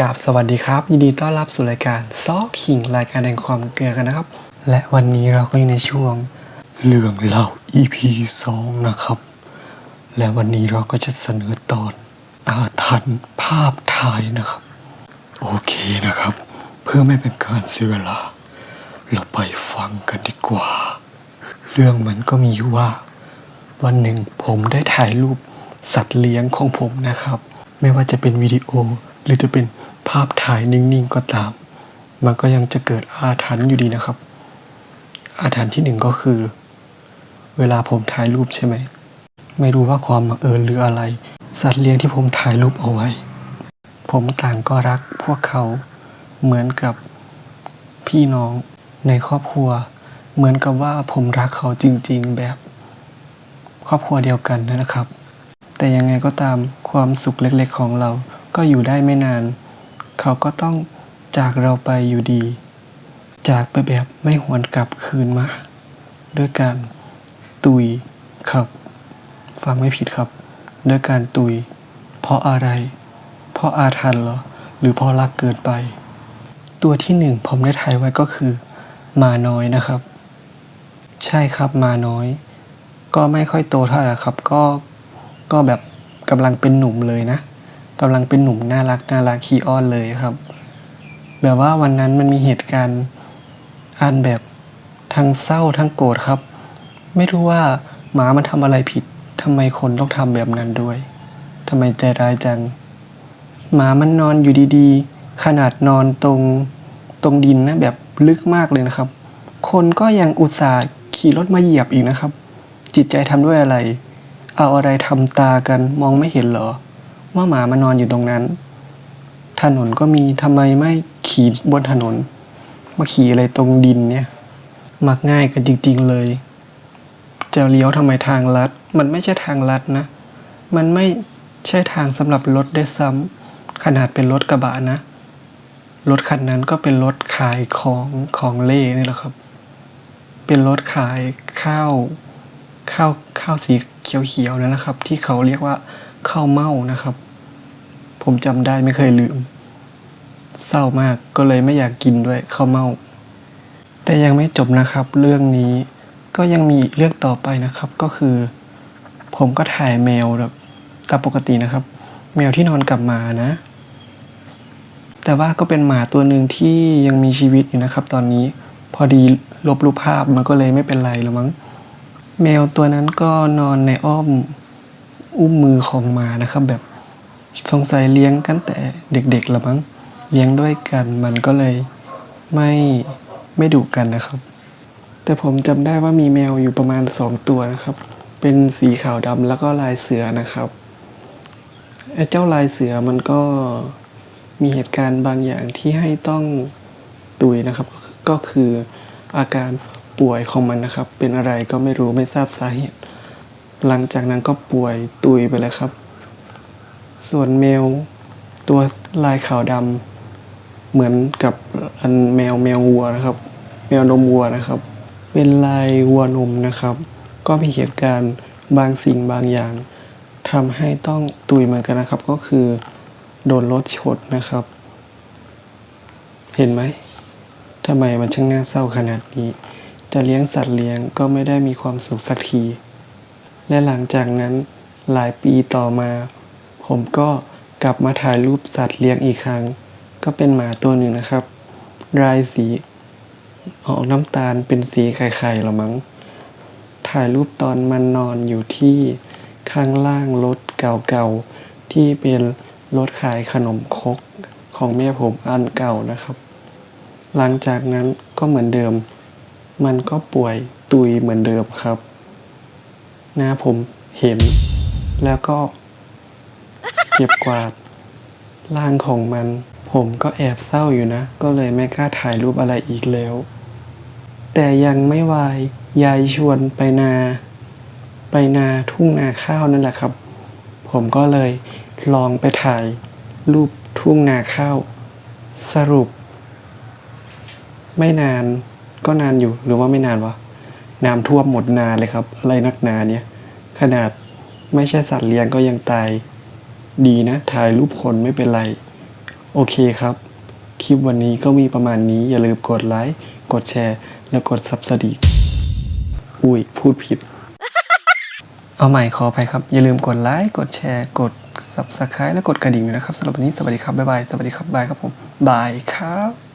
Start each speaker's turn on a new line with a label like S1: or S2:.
S1: กราบสวัสดีครับ ยินดีต้อนรับสู่รายการซอขิงรายการแห่งความเกลือกันนะครับ และวันนี้เราก็อยู่ในช่วงเรื่องเล่า EP 2 นะครับ และวันนี้เราก็จะเสนอตอนอาถรรพ์ภาพถ่ายนะครับ โอเคนะครับ เพื่อไม่เป็นการเสียเวลา เราไปฟังกันดีกว่า เรื่องมันก็มีอยู่ว่า วันหนึ่งผมได้ถ่ายรูปสัตว์เลี้ยงของผมนะครับ ไม่ว่าจะเป็นวิดีโอ หรือจะเป็นภาพถ่ายนิ่งๆก็ตาม มันก็ยังจะเกิดอาถรรพ์อยู่ดีนะครับ อาถรรพ์ที่หนึ่งก็คือ เวลาผมถ่ายรูปใช่ไหม ไม่รู้ว่าความบังเอิญหรืออะไร สัตว์เลี้ยงที่ผมถ่ายรูปเอาไว้ ผมต่างก็รักพวกเขาเหมือนกับพี่น้องในครอบครัว เหมือนกับว่าผมรักเขาจริง ๆ แบบครอบครัวเดียวกันนะครับ แต่ยังไงก็ตามความสุขเล็กๆของเรา ก็อยู่ได้ไม่นาน เขาก็ต้องจากเราไปอยู่ดี จากไปแบบไม่หวนกลับคืนมา ด้วยการตุยครับ ฟังไม่ผิดครับ ด้วยการตุย เพราะอะไร เพราะอาถรรพ์เหรอ หรือเพราะรักเกินไป ตัวที่หนึ่งผมได้ถ่ายไว้ก็คือมาน้อยนะครับ ใช่ครับมาน้อย ก็ไม่ค่อยโตเท่าไหร่ครับ ก็ก็แบบกำลังเป็นหนุ่มเลยนะ กำลังเป็นหนุ่มน่ารักน่ารักขี้อ้อนเลยครับ แบบว่าวันนั้นมันมีเหตุการณ์อันแบบทั้งเศร้าทั้งโกรธครับ ไม่รู้ว่าหมามันทำอะไรผิดทำไมคนต้องทำแบบนั้นด้วยทำไมใจร้ายจัง หมามันนอนอยู่ดีๆ ขนาดนอนตรงตรงดินนะแบบลึกมากเลยนะครับ คนก็ยังอุตส่าห์ขี่รถมาเหยียบอีกนะครับ จิตใจทำด้วยอะไร เอาอะไรทำตากันมองไม่เห็นเหรอ ว่าหมามานอนอยู่ตรงนั้น ถนนก็มีทำไมไม่ขี่บนถนน มาขี่อะไรตรงดินเนี่ย มักง่ายกันจริง ๆเลย จะเลี้ยวทำไมทางลัด มันไม่ใช่ทางลัดนะ มันไม่ใช่ทางสำหรับรถได้ซ้ำขนาดเป็นรถกระบะนะ รถคันนั้นก็เป็นรถขายของของเล่นี่แหละครับ เป็นรถขายข้าวข้าวข้าวสีเขียวๆนั่นนะครับ ที่เขาเรียกว่าข้าวเม่านะครับ ผมจำได้ไม่เคยลืม เศร้ามากก็เลยไม่อยากกินด้วยข้าวเมา แต่ยังไม่จบนะครับ เรื่องนี้ก็ยังมีเรื่องต่อไปนะครับก็คือ ผมก็ถ่ายแมวแบบตามปกตินะครับ แมวที่นอนกับมานะ แต่ว่าก็เป็นหมาตัวหนึ่งที่ยังมีชีวิตอยู่นะครับ ตอนนี้พอดีลบรูปภาพมันก็เลยไม่เป็นไรแล้วมั้งแมวตัวนั้นก็นอนในอ้อมอุ้มมือของหมานะครับแบบ สงสัยเลี้ยงกันแต่เด็กๆละมั้งเลี้ยงด้วยกันมันก็เลยไม่ไม่ดุกันนะครับ แต่ผมจำได้ว่ามีแมวอยู่ประมาณสองตัวนะครับ เป็นสีขาวดำแล้วก็ลายเสือนะครับไอ้เจ้าลายเสือมันก็มีเหตุการณ์บางอย่างที่ให้ต้องตุยนะครับ ก็คืออาการป่วยของมันนะครับ เป็นอะไรก็ไม่รู้ไม่ทราบสาเหตุ หลังจากนั้นก็ป่วยตุยไปเลยครับ ส่วนแมวตัวลายขาวดำเหมือนกับอันแมวแมววัวนะครับ แมวนมวัวนะครับ เป็นลายวัวนมนะครับ ก็มีเหตุการณ์บางสิ่งบางอย่างทำให้ต้องตุยเหมือนกันนะครับ ก็คือ โดนรถชนนะครับ เห็นไหมทำไมมันช่างน่าเศร้าขนาดนี้ จะเลี้ยงสัตว์เลี้ยงก็ไม่ได้มีความสุขสักที และหลังจากนั้นหลายปีต่อมา ผมก็กลับมาถ่ายรูปสัตว์เลี้ยงอีกครั้ง ก็เป็นหมาตัวหนึ่งนะครับลายสีออกน้ำตาลเป็นสีไข่ๆหรอมั้ง ถ่ายรูปตอนมันนอนอยู่ที่ข้างล่างรถเก่าๆ ที่เป็นรถขายขนมครกของแม่ผมอันเก่านะครับ หลังจากนั้นก็เหมือนเดิม มันก็ป่วยตุยเหมือนเดิมครับนะผมเห็นแล้วก็ เก็บกวาดร่างของมัน ผมก็แอบเศร้าอยู่นะ ก็เลยไม่กล้าถ่ายรูปอะไรอีกแล้ว แต่ยังไม่วายยายชวนไปนา ไปนาทุ่งนาข้าวนั่นแหละครับ ผมก็เลยลองไปถ่ายรูปทุ่งนาข้าวสรุป ไม่นานก็นานอยู่หรือว่าไม่นานวะน้ำท่วมหมดนาเลยครับ อะไรนักนาเนี่ย ขนาดไม่ใช่สัตว์เลี้ยงก็ยังตาย ดีนะ ถ่ายรูปคนไม่เป็นไร โอเคครับ คลิปวันนี้ก็มีประมาณนี้ อย่าลืมกดไลค์ กดแชร์ และกดซับสดีอุ้ย พูดผิด เอาใหม่ขอไปครับ อย่าลืมกดไลค์ กดแชร์ กดซับสไครต์และกดกระดิ่งนะครับสำหรับวันนี้ สวัสดีครับ บ๊ายบาย สวัสดีครับ บายครับผม บายครับ